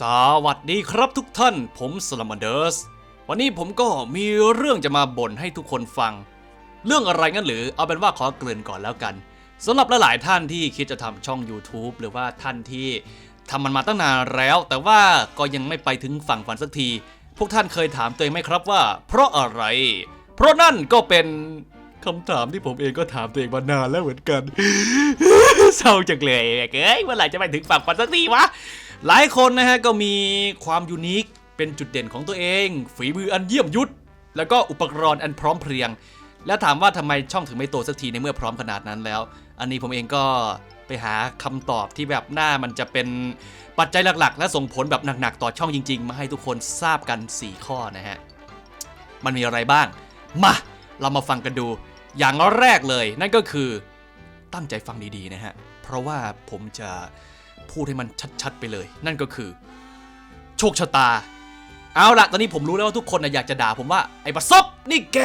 สวัสดีครับทุกท่าน ผมสลัมเดอร์ส วันนี้ผมก็มีเรื่องจะมาบ่นให้ทุกคนฟัง เรื่องอะไรงั้นหรือ เอาเป็นว่าขอเกริ่นก่อนแล้วกันสำหรับหลายๆท่านที่คิดจะทำช่อง YouTube หรือว่าท่านที่ทำมันมาตั้งนานแล้ว แต่ว่าก็ยังไม่ไปถึงฝั่งฝันสักที พวกท่านเคยถามตัวเองไหมครับว่า เพราะอะไร เพราะนั่นก็เป็นคำถามที่ผมเองก็ถามตัวเองมานานแล้วเหมือนกัน เศร้าจังเลยเอ้ยเมื่อไหร่จะไปถึงฝั่งฝันสักทีวะ หลายคนนะฮะก็มีความยูนิคเป็นจุดเด่นของตัวเอง ฝีมืออันเยี่ยมยุทธแล้วก็อุปกรณ์อันพร้อมเพรียง แล้วถามว่าทำไมช่องถึงไม่โตสักทีในเมื่อพร้อมขนาดนั้นแล้ว อันนี้ผมเองก็ไปหาคำตอบที่แบบหน้ามันจะเป็นปัจจัยหลัก ๆ และส่งผลแบบหนัก ๆ ต่อช่องจริง ๆ มาให้ทุกคนทราบกัน 4 ข้อนะฮะ มันมีอะไรบ้าง มา เรามาฟังกันดู อย่างแรกเลย นั่นก็คือตั้งใจฟังดี ๆ นะฮะ เพราะว่าผมจะ พูดให้มันชัดๆไปเลย นั่นก็คือ โชคชะตา เอาละตอนนี้ผมรู้แล้วว่าทุกคนนะอยากจะด่าผมว่าไอ้บัสซบนี่แก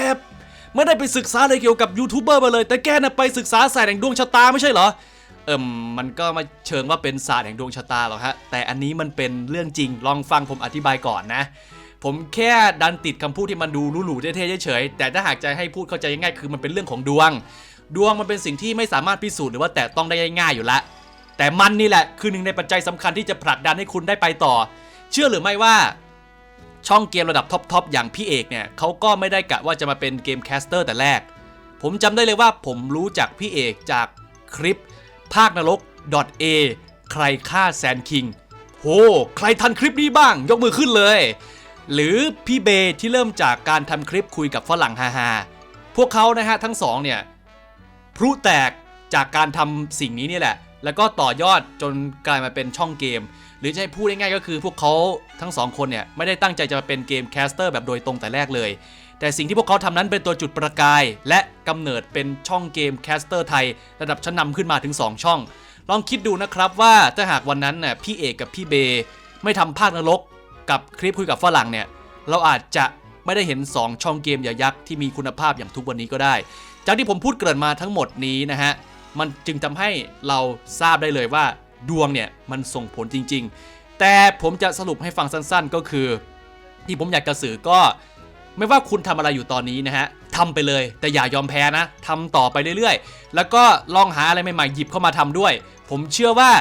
ไม่ได้ไปศึกษาอะไรเกี่ยวกับยูทูบเบอร์มาเลย แต่แกน่ะไปศึกษาศาสตร์แห่งดวงชะตาไม่ใช่เหรอ เอิมมันก็มาเชิงว่าเป็นศาสตร์แห่งดวงชะตาหรอกฮะ แต่อันนี้มันเป็นเรื่องจริง ลองฟังผมอธิบายก่อนนะ ผมแค่ดันติดคำพูดที่มันดูหรูๆเท่ๆเฉยๆ แต่ถ้าหากจะให้พูดเข้าใจง่ายๆคือมันเป็นเรื่องของดวง ดวงมันเป็นสิ่งที่ไม่สามารถพิสูจน์หรือว่าแตะต้องได้ง่ายๆอยู่ล้ว แต่มันนี่แหละคือหนึ่งในปัจจัยสำคัญที่จะผลักดันให้คุณได้ไปต่อ เชื่อหรือไม่ว่าช่องเกมระดับท็อปๆอย่างพี่เอกเนี่ยเขาก็ไม่ได้กะว่าจะมาเป็นเกมแคสเตอร์แต่แรก ผมจำได้เลยว่าผมรู้จักพี่เอกจากคลิป ภาคนรก .a ใครฆ่าแซนคิงโหใครทันคลิปนี้บ้าง ยกมือขึ้นเลย หรือพี่เบย์ที่เริ่มจากการทำคลิปคุยกับฝรั่งฮาๆพวกเขานะฮะทั้งสองเนี่ยพลุแตกจากการทำสิ่งนี้นี่แหละ แล้วก็ต่อยอดจนกลายมาเป็นช่องเกม หรือจะให้พูดง่ายๆก็คือพวกเขาทั้งสองคนเนี่ยไม่ได้ตั้งใจจะมาเป็นเกมแคสเตอร์แบบโดยตรงแต่แรกเลย แต่สิ่งที่พวกเขาทำนั้นเป็นตัวจุดประกาย และกำเนิดเป็นช่องเกมแคสเตอร์ไทย ระดับชั้นนำขึ้นมาถึง 2 ช่อง ลองคิดดูนะครับว่าถ้าหากวันนั้นน่ะพี่เอกกับพี่เบไม่ทำภาคนรกกับคลิปคุยกับฝรั่งเนี่ยเราอาจจะไม่ได้เห็น 2 ช่องเกมอย่ยักษ์ที่มีคุณภาพอย่างทุกวันนี้ก็ได้ จากที่ผมพูดเกริ่นมาทั้งหมดนี้นะฮะ มันจึงทำให้เราทราบได้เลยว่าดวงเนี่ยมันส่งผลจริง ๆ แต่ผมจะสรุปให้ฟังสั้นๆ ก็คือ ที่ผมอยากจะสื่อก็ไม่ว่าคุณทำอะไรอยู่ตอนนี้นะฮะทำไปเลยแต่อย่ายอมแพ้นะทำต่อไปเรื่อยๆ แล้วก็ลองหาอะไรใหม่ๆหยิบเข้ามาทำด้วย ผมเชื่อว่า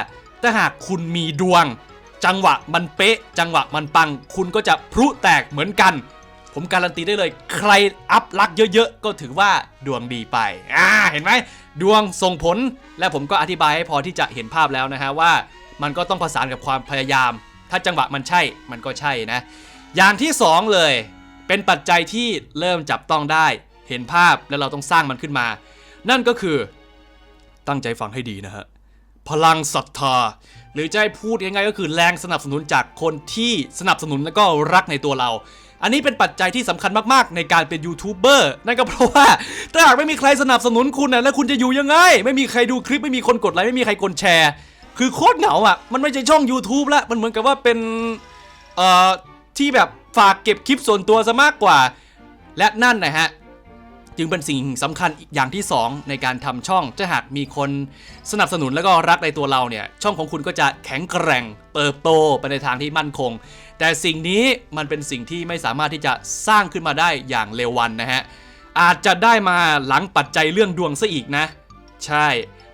ถ้าหากคุณมีดวง จังหวะมันเป๊ะ จังหวะมันปัง คุณก็จะพลุแตกเหมือนกัน ผมการันตีได้เลย ใครอัพลักเยอะๆ ก็ถือว่าดวงดีไปอ่าเห็นไหมดวงส่งผลและผมก็อธิบายให้พอที่จะเห็นภาพแล้วนะฮะว่า มันก็ต้องผสานกับความพยายาม ถ้าจังหวะมันใช่มันก็ใช่นะ อย่างที่สองเลย เป็นปัจจัยที่เริ่มจับต้องได้ เห็นภาพแล้วเราต้องสร้างมันขึ้นมา นั่นก็คือ ตั้งใจฟังให้ดีนะฮะพลังศรัทธา หรือจะให้พูดง่ายๆก็คือแรงสนับสนุนจากคนที่สนับสนุนและก็รักในตัวเรา อันนี้เป็นปัจจัยที่สำคัญมากๆ ในการเป็นยูทูบเบอร์นั่นก็เพราะว่าถ้าหากไม่มีใครสนับสนุนคุณนะแล้วคุณจะอยู่ยังไง ไม่มีใครดูคลิปไม่มีคนกดไลค์ไม่มีใครกดแชร์ คือโคตรเหงาอะมันไม่ใช่ช่อง YouTube ล้วมันเหมือนกับว่าเป็นเอ่อที่แบบฝากเก็บคลิปส่วนตัวซะมากกว่า และนั่นนะฮะ จึงเป็นสิ่งสำคัญอย่างที่ 2 ในการทำช่องถ้าหากมีคนสนับสนุนแล้วก็รักในตัวเราเนี่ยช่องของคุณก็จะแข็งแกร่ง เติบโตไปในทางที่มั่นคง แต่สิ่งนี้มันเป็นสิ่งที่ไม่สามารถที่จะสร้างขึ้นมาได้อย่างเร็ววันนะฮะอาจจะได้มาหลังปัจจัยเรื่องดวงซะอีกนะ ใช่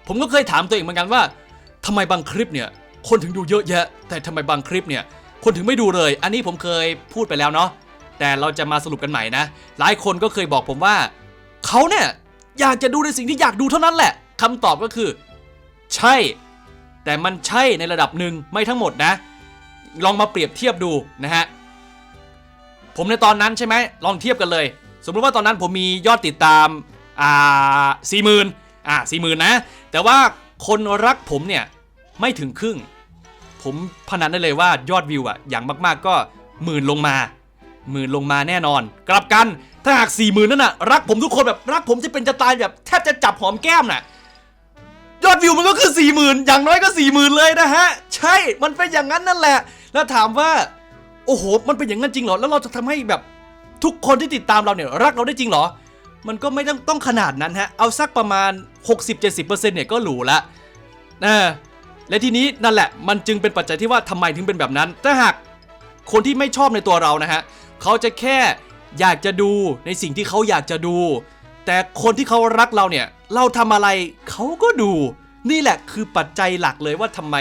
ผมก็เคยถามตัวเองเหมือนกันว่าทำไมบางคลิปเนี่ยคนถึงดูเยอะแยะ แต่ทำไมบางคลิปเนี่ยคนถึงไม่ดูเลย อันนี้ผมเคยพูดไปแล้วเนาะแต่เราจะมาสรุปกันใหม่นะ หลายคนก็เคยบอกผมว่า เขาเนี่ยอยากจะดูในสิ่งที่อยากดูเท่านั้นแหละคำตอบก็คือ ใช่ แต่มันใช่ในระดับหนึ่งไม่ทั้งหมดนะ ลองมาเปรียบเทียบดูนะฮะผมในตอนนั้นใช่ไหมลองเทียบกันเลย สมมติว่าตอนนั้นผมมียอดติดตามอ่าสี่หมื่นอ่าสี่หมื่นนะ แต่ว่าคนรักผมเนี่ยไม่ถึงครึ่ง ผมพนันได้เลยว่ายอดวิวอะอย่างมากๆก็หมื่นลงมา หมื่นลงมาแน่นอน กลับกันถ้าหากสี่หมื่นนั่นน่ะรักผมทุกคนแบบรักผมจะเป็นจะตายแบบแทบจะจับหอมแก้มน่ะยอดวิวมันก็คือสี่หมื่นอย่างน้อยก็สี่หมื่นเลยนะฮะ ใช่มันเป็นอย่างนั้นนั่นแหละ แล้วถามว่า โอ้โห มันเป็นอย่างนั้นจริงเหรอ แล้วเราจะทำให้แบบทุกคนที่ติดตามเราเนี่ยรักเราได้จริงเหรอ มันก็ไม่ต้องต้องขนาดนั้นฮะ เอาสักประมาณ 60-70%เนี่ยก็หรูละนะและทีนี้นั่นแหละ มันจึงเป็นปัจจัยที่ว่าทำไมถึงเป็นแบบนั้น ถ้าหากคนที่ไม่ชอบในตัวเรานะฮะ เขาจะแค่อยากจะดูในสิ่งที่เขาอยากจะดู แต่คนที่เขารักเราเนี่ย เราทำอะไรเขาก็ดู นี่แหละคือปัจจัยหลักเลยว่าทำไม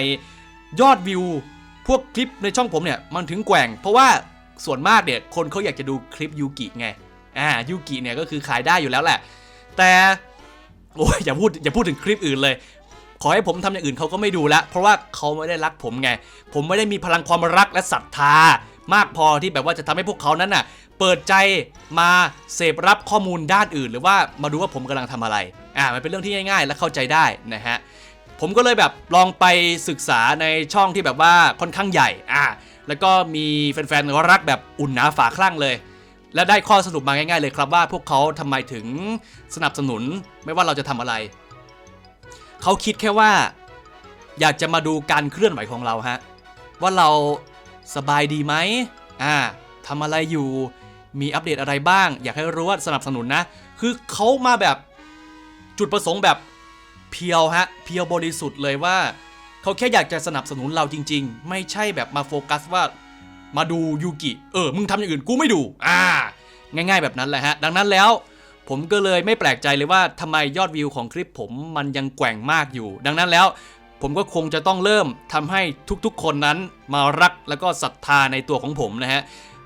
ยอดวิว พวกคลิปในช่องผมเนี่ยมันถึงแกว่ง เพราะว่าส่วนมากเนี่ยคนเขาอยากจะดูคลิปยูกิไงอ่ายูกิเนี่ยก็คือขายได้อยู่แล้วแหละ แต่โอ้ยอย่าพูดอย่าพูดถึงคลิปอื่นเลย ขอให้ผมทำอย่างอื่นเขาก็ไม่ดูล้วเพราะว่าเขาไม่ได้รักผมไง ผมไม่ได้มีพลังความรักและศรัทธา มากพอที่แบบว่าจะทำให้พวกเขานั้นน่ะเปิดใจมาเสพรับข้อมูลด้านอื่น หรือว่ามาดูว่าผมกำลังทำอะไรอ่ามันเป็นเรื่องที่ง่าย ๆ และเข้าใจได้นะฮะผมก็เลยแบบลองไปศึกษาในช่องที่แบบว่าค่อนข้างใหญ่อ่าแล้วก็มีแฟนๆรักแบบอุ่นหนาฝาคลั่งเลย และได้ข้อสรุปมาง่าย ๆ เลยครับว่าพวกเขาทำไมถึงสนับสนุนไม่ว่าเราจะทำอะไร เขาคิดแค่ว่า อยากจะมาดูการเคลื่อนไหวของเราฮะว่าเรา สบายดีไหมอ่าทำอะไรอยู่ มีอัปเดตอะไรบ้าง อยากให้รู้ว่าสนับสนุนนะ คือเขามาแบบจุดประสงค์แบบเพียวฮะ เพียวบริสุทธิ์เลยว่าเขาแค่อยากจะสนับสนุนเราจริง ๆ ไม่ใช่แบบมาโฟกัสว่ามาดูยูกิ เออ มึงทำอย่างอื่นกูไม่ดู อ่า ง่าย ๆ แบบนั้นแหละฮะ ดังนั้นแล้ว ผมก็เลยไม่แปลกใจเลยว่าทำไมยอดวิวของคลิปผมมันยังแกว่งมากอยู่ ดังนั้นแล้ว ผมก็คงจะต้องเริ่มทำให้ทุกๆ คนนั้นมารักแล้วก็ศรัทธาในตัวของผมนะฮะ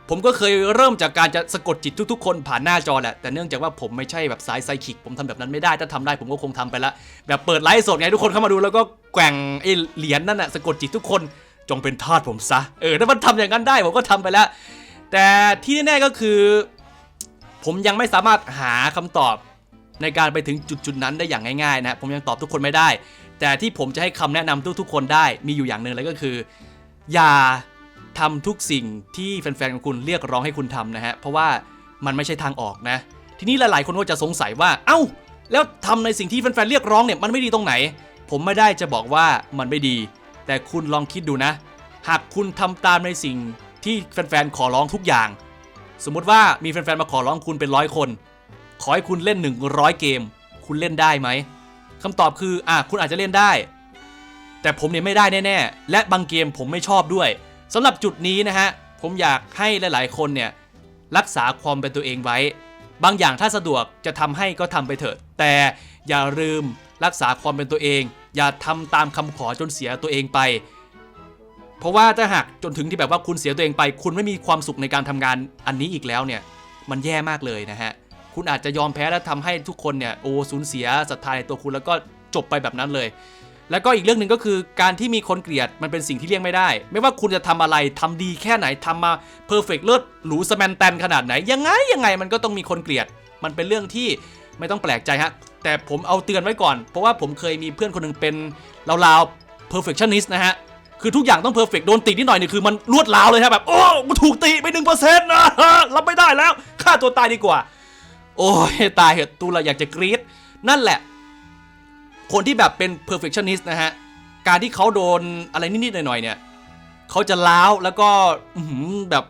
ผมก็เคยเริ่มจากการจะสะกดจิตทุกๆ คนผ่านหน้าจอแหละ แต่เนื่องจากว่าผมไม่ใช่แบบสายไซคิก ผมทำแบบนั้นไม่ได้ ถ้าทำได้ผมก็คงทำไปละ แบบเปิดไลฟ์สดไงทุกคนเข้ามาดูแล้วก็แกว่งไอ้เหรียญนั่นน่ะสะกดจิตทุกคนจงเป็นทาสผมซะ เออ ถ้ามันทำอย่างนั้นได้ผมก็ทำไปแล้ว แต่ที่แน่ๆก็คือ ผมยังไม่สามารถหาคำตอบในการไปถึงจุดๆนั้นได้อย่างง่ายๆนะ ผมยังตอบทุกคนไม่ได้ แต่ที่ผมจะให้คำแนะนำทุกๆ คนได้มีอยู่อย่างหนึ่งเลยก็คือ อย่าทำทุกสิ่งที่แฟนๆของคุณเรียกร้องให้คุณทำนะฮะเพราะว่ามันไม่ใช่ทางออกนะ ทีนี้หลายๆ คนก็จะสงสัยว่า เอ้า แล้วทำในสิ่งที่แฟนๆเรียกร้องเนี่ยมันไม่ดีตรงไหน ผมไม่ได้จะบอกว่ามันไม่ดี แต่คุณลองคิดดูนะ หากคุณทำตามในสิ่งที่แฟนๆขอร้องทุกอย่าง สมมุติว่ามีแฟนๆมาขอร้องคุณเป็นร้อยคน ขอให้คุณเล่น 100 เกม คุณเล่นได้ไหม คำตอบคืออะคุณอาจจะเล่นได้ แต่ผมเนี่ยไม่ได้แน่ๆ และบางเกมผมไม่ชอบด้วยสำหรับจุดนี้นะฮะ ผมอยากให้หลาย ๆ คนเนี่ยรักษาความเป็นตัวเองไว้ บางอย่างถ้าสะดวกจะทำให้ก็ทำไปเถิด แต่อย่าลืมรักษาความเป็นตัวเอง อย่าทำตามคำขอจนเสียตัวเองไป เพราะว่าถ้าหากจนถึงที่แบบว่าคุณเสียตัวเองไป คุณไม่มีความสุขในการทำงานอันนี้อีกแล้วเนี่ย มันแย่มากเลยนะฮะ คุณอาจจะยอมแพ้และทำให้ทุกคนเนี่ยโอ้สูญเสียศรัทธาในตัวคุณแล้วก็จบไปแบบนั้นเลย แล้วก็อีกเรื่องหนึ่งก็คือการที่มีคนเกลียดมันเป็นสิ่งที่เลี่ยงไม่ได้ ไม่ว่าคุณจะทำอะไรทำดีแค่ไหนทำมาเพอร์เฟกเลิศหรูสแมนแตนขนาดไหน ยังไงยังไงมันก็ต้องมีคนเกลียด มันเป็นเรื่องที่ไม่ต้องแปลกใจฮะแต่ผมเอาเตือนไว้ก่อน เพราะว่าผมเคยมีเพื่อนคนหนึ่งเป็นราวๆ perfectionist นะฮะ คือทุกอย่างต้องเพอร์เฟกโดนตินิดหน่อยเนี่ยคือมันลวดลาวเลยครับแบบ โอ้กูถูกตีไปหนึ่งเปอร์เซ็นต์นะรับไม่ได้แล้วฆ่าตัวตายดีกว่า โอ้ยตายเหอะตูเราอยากจะกรี๊ดนั่นแหละ คนที่แบบเป็น perfectionist นะฮะ การที่เขาโดนอะไรนิดๆหน่อยๆเนี่ยเขาจะล้าวแล้วก็แบบ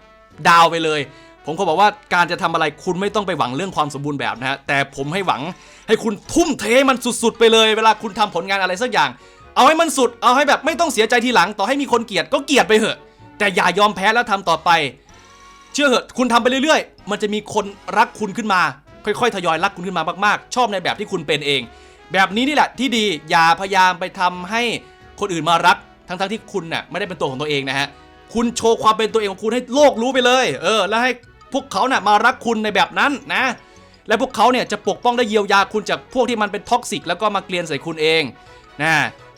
ดาวไปเลย ผมก็บอกว่าการจะทำอะไรคุณไม่ต้องไปหวังเรื่องความสมบูรณ์แบบนะฮะ แต่ผมให้หวังให้คุณทุ่มเทมันสุดๆไปเลย เวลาคุณทำผลงานอะไรสักอย่าง เอาให้มันสุด เอาให้แบบไม่ต้องเสียใจทีหลัง ต่อให้มีคนเกลียดก็เกลียดไปเถอะ แต่อย่ายอมแพ้แล้วทำต่อไป เชื่อเหอะคุณทำไปเรื่อยๆ มันจะมีคนรักคุณขึ้นมา ค่อยๆทยอยรักคุณขึ้นมามากๆ ชอบในแบบที่คุณเป็นเอง แบบนี้นี่แหละที่ดีอย่าพยายามไปทำให้คนอื่นมารัก ทั้งๆที่คุณน่ะไม่ได้เป็นตัวของตัวเองนะฮะคุณโชว์ความเป็นตัวเองของคุณให้โลกรู้ไปเลย เออ แล้วให้พวกเขาน่ะมารักคุณในแบบนั้นนะ และพวกเขาเนี่ยจะปกป้องและเยียวยาคุณจากพวกที่มันเป็นท็อกซิกแล้วก็มาเกลียนใส่คุณเองนะ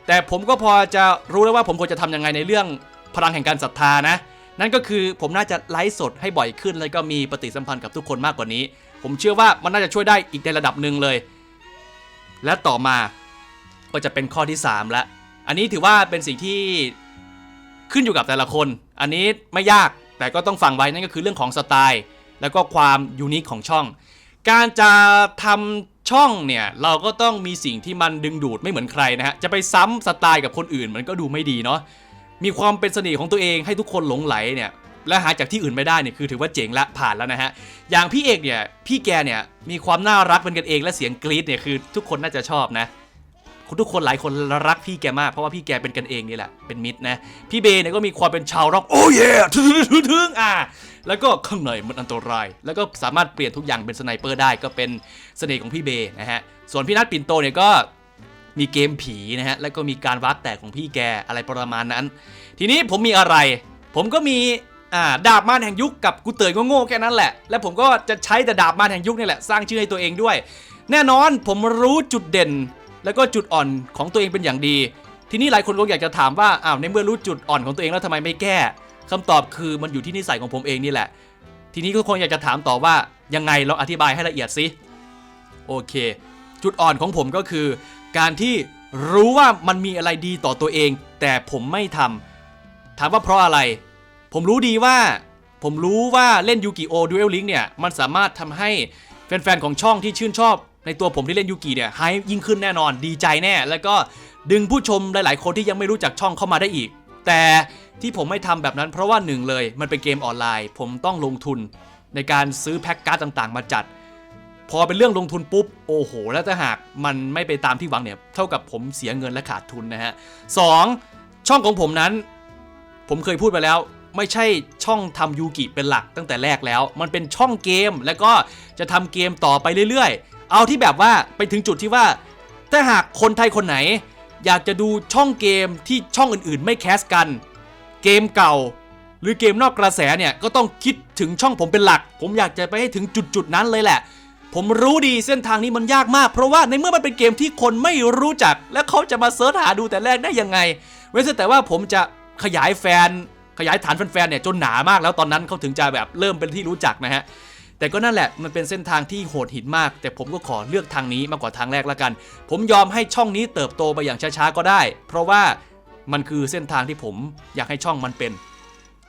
แต่ผมก็พอจะรู้แล้วว่าผมควรจะทำยังไงในเรื่องพลังแห่งการศรัทธานะ นั่นก็คือผมน่าจะไลฟ์สดให้บ่อยขึ้น แล้วก็มีปฏิสัมพันธ์กับทุกคนมากกว่านี้ ผมเชื่อว่ามันน่าจะช่วยได้อีกในระดับหนึ่งเลย และต่อมาก็จะเป็นข้อที่3แล้วอันนี้ถือว่าเป็นสิ่งที่ขึ้นอยู่กับแต่ละคน อันนี้ไม่ยากแต่ก็ต้องฟังไว้นั่นก็คือเรื่องของสไตล์ แล้วก็ความยูนิคของช่อง การจะทำช่องเนี่ยเราก็ต้องมีสิ่งที่มันดึงดูดไม่เหมือนใครนะฮะ จะไปซ้ำสไตล์กับคนอื่นมันก็ดูไม่ดีเนาะ มีความเป็นเสน่ห์ของตัวเองให้ทุกคนหลงไหลเนี่ย และหาจากที่อื่นไม่ได้เนี่ยคือถือว่าเจ๋งละผ่านแล้วนะฮะอย่างพี่เอกเนี่ยพี่แกเนี่ยมีความน่ารักเป็นกันเองและเสียงกรี๊ดเนี่ยคือทุกคนน่าจะชอบนะทุกคนหลายคนรักพี่แกมากเพราะว่าพี่แกเป็นกันเองนี่แหละเป็นมิตรนะพี่เบเนี่ยก็มีความเป็นชาวร็อกโอ้ยทึงทึงอะแล้วก็ข้างในมันอันตราย แล้วก็สามารถเปลี่ยนทุกอย่างเป็นสไนเปอร์ได้ก็เป็นเสน่ห์ของพี่เบนะฮะส่วนพี่นัทปิ่นโตเนี่ยก็มีเกมผีนะฮะแล้วก็มีการวาร์ปแตกของพี่แกอะไรประมาณนั้น ทีนี้ผมมีอะไร ผมก็มี อ่าดาบมารแห่งยุคกับกูเตยก็โง่แค่นั้นแหละ และผมก็จะใช้แต่ดาบมารแห่งยุคนี่แหละสร้างชื่อให้ตัวเองด้วย แน่นอนผมรู้จุดเด่น แล้วก็จุดอ่อนของตัวเองเป็นอย่างดี ทีนี้หลายคนก็อยากจะถามว่าอ้าวในเมื่อรู้จุดอ่อนของตัวเองแล้วทำไมไม่แก้คำตอบคือมันอยู่ที่นิสัยของผมเองนี่แหละ ทีนี้ก็คงอยากจะถามต่อว่ายังไงเราอธิบายให้ละเอียดสิโอเค จุดอ่อนของผมก็คือ การที่รู้ว่ามันมีอะไรดีต่อตัวเอง แต่ผมไม่ทำถามว่าเพราะอะไร ผมรู้ดีว่า ผมรู้ว่าเล่นยูกิโอดูเอลลิงเนี่ย มันสามารถทำให้แฟนๆของช่องที่ชื่นชอบในตัวผมที่เล่นยูกิเนี่ยห้ยิ่งขึ้นแน่นอนดีใจแน่ แล้วก็ดึงผู้ชมหลายๆ คนที่ยังไม่รู้จักช่องเข้ามาได้อีก แต่ที่ผมไม่ทำแบบนั้นเพราะว่าหนึ่งเลย มันเป็นเกมออนไลน์ ผมต้องลงทุนในการซื้อแพ็กการ์ดต่างๆ มาจัด พอเป็นเรื่องลงทุนปุ๊บ โอ้โห แล้วถ้าหากมันไม่ไปตามที่หวังเนี่ย เท่ากับผมเสียเงินและขาดทุนนะฮะสองช่องของผมนั้น ผมเคยพูดไปแล้ว ไม่ใช่ช่องทำยูกิเป็นหลักตั้งแต่แรกแล้ว มันเป็นช่องเกมแล้วก็จะทำเกมต่อไปเรื่อยๆ เอาที่แบบว่าไปถึงจุดที่ว่า ถ้าหากคนไทยคนไหน อยากจะดูช่องเกมที่ช่องอื่นๆ ไม่แคสกัน เกมเก่า หรือเกมนอกกระแสเนี่ยก็ต้องคิดถึงช่องผมเป็นหลัก ผมอยากจะไปให้ถึงจุดๆนั้นเลยแหละผมรู้ดีเส้นทางนี้มันยากมาก เพราะว่าในเมื่อมันเป็นเกมที่คนไม่รู้จัก แล้วเขาจะมาเสิร์ชหาดูแต่แรกได้ยังไง เว้นแต่ว่าผมจะขยายแฟน ขยายฐานแฟนๆเนี่ยจนหนามากแล้วตอนนั้นเขาถึงจะแบบเริ่มเป็นที่รู้จักนะฮะแต่ก็นั่นแหละมันเป็นเส้นทางที่โหดหินมาก แต่ผมก็ขอเลือกทางนี้มากกว่าทางแรกละกัน ผมยอมให้ช่องนี้เติบโตไปอย่างช้าๆก็ได้ เพราะว่ามันคือเส้นทางที่ผมอยากให้ช่องมันเป็น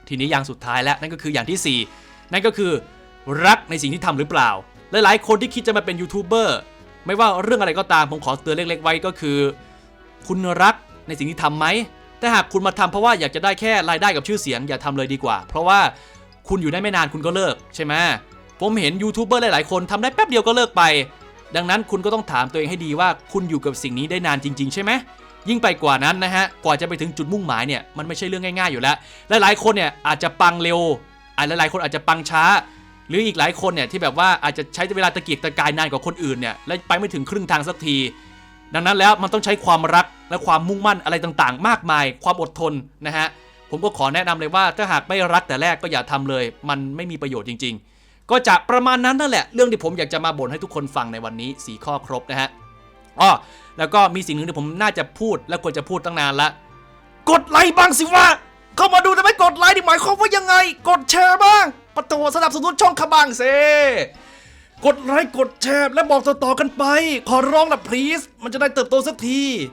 ทีนี้อย่างสุดท้ายแล้วนั่นก็คืออย่างที่ 4 นั่นก็คือรักในสิ่งที่ทำหรือเปล่า หลายๆ คนที่คิดจะมาเป็นยูทูบเบอร์ไม่ว่าเรื่องอะไรก็ตามผมขอเตือนเล็ก ๆ ไว้ก็คือ คุณรักในสิ่งที่ทำไหม แต่หากคุณมาทำเพราะว่าอยากจะได้แค่รายได้กับชื่อเสียงอย่าทำเลยดีกว่า เพราะว่าคุณอยู่ได้ไม่นานคุณก็เลิกใช่ไหมผมเห็นยูทูบเบอร์หลาย ๆ คนทำได้แป๊บเดียวก็เลิกไป ดังนั้นคุณก็ต้องถามตัวเองให้ดีว่าคุณอยู่กับสิ่งนี้ได้นานจริง ๆ ใช่ไหมยิ่งไปกว่านั้นนะฮะ กว่าจะไปถึงจุดมุ่งหมายเนี่ย มันไม่ใช่เรื่องง่าย ๆ อยู่แล้ว หลายๆคนเนี่ยอาจจะปังเร็วอ่าหลายๆคนอาจจะปังช้า หรืออีกหลายคนเนี่ยที่แบบว่าอาจจะใช้เวลาตะเกียกตะกายนานกว่าคนอื่นเนี่ย และไปไม่ถึงครึ่งทางสักที ดังนั้นแล้วมันต้องใช้ความรักและความมุ่งมั่นอะไรต่างๆ มากมาย ความอดทนนะฮะผมก็ขอแนะนำเลยว่าถ้าหากไม่รักแต่แรกก็อย่าทำเลย มันไม่มีประโยชน์จริง ๆ ก็จะประมาณนั้นนั่นแหละ เรื่องที่ผมอยากจะมาบ่นให้ทุกคนฟังในวันนี้สีข้อครบนะฮะอ้อแล้วก็มีสิ่งหนึ่งที่ผมน่าจะพูดและควรจะพูดตั้งนานละ กดไลค์บ้างสิวะเข้ามาดูแต่ไม่กดไลค์นี่หมายความว่ายังไง กดแชร์บ้างประตูสนับสนุนช่องขบังเซ กดไลค์กดแชร์และบอกต่อๆกันไป ขอร้องนะพลีสมันจะได้เติบโตสักที